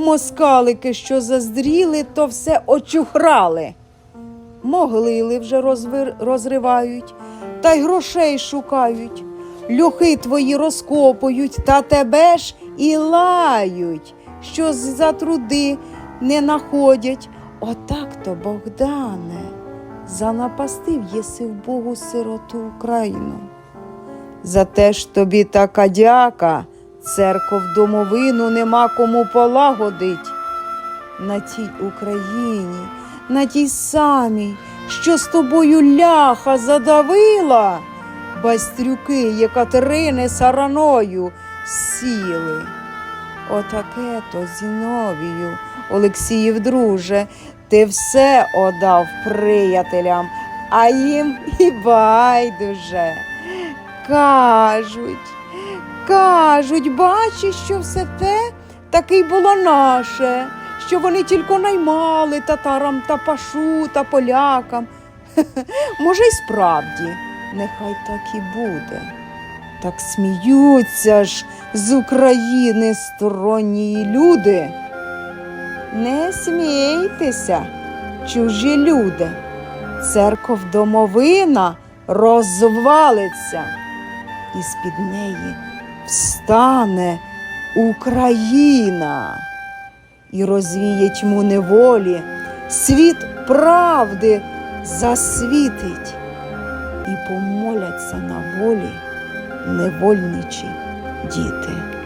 Москалики, що заздріли, то все очухрали. Моглили вже розвир... розривають, та й грошей шукають. Люхи твої розкопують, та тебе ж і лають, що за труди не находять. Отак то, Богдане, занапастив єси в Богу сироту Україну. За те ж тобі така дяка, церков домовину нема кому полагодить. На тій Україні, на тій самій, що з тобою ляха задавила, бастрюки Єкатерини сараною сіли. Отаке то Зіновію, Олексіїв друже, ти все одав приятелям, а їм і байдуже. Кажуть, кажуть, бачиш, що все те таки й було наше, що вони тільки наймали татарам та пашу та полякам. Може, й справді, нехай так і буде. Так сміються ж з України сторонні люди. Не смійтеся, чужі люди. Церков домовина розвалиться, і з-під неї встане Україна і розвіє тьму неволі, світ правди засвітить, і помоляться на волі невольничі діти.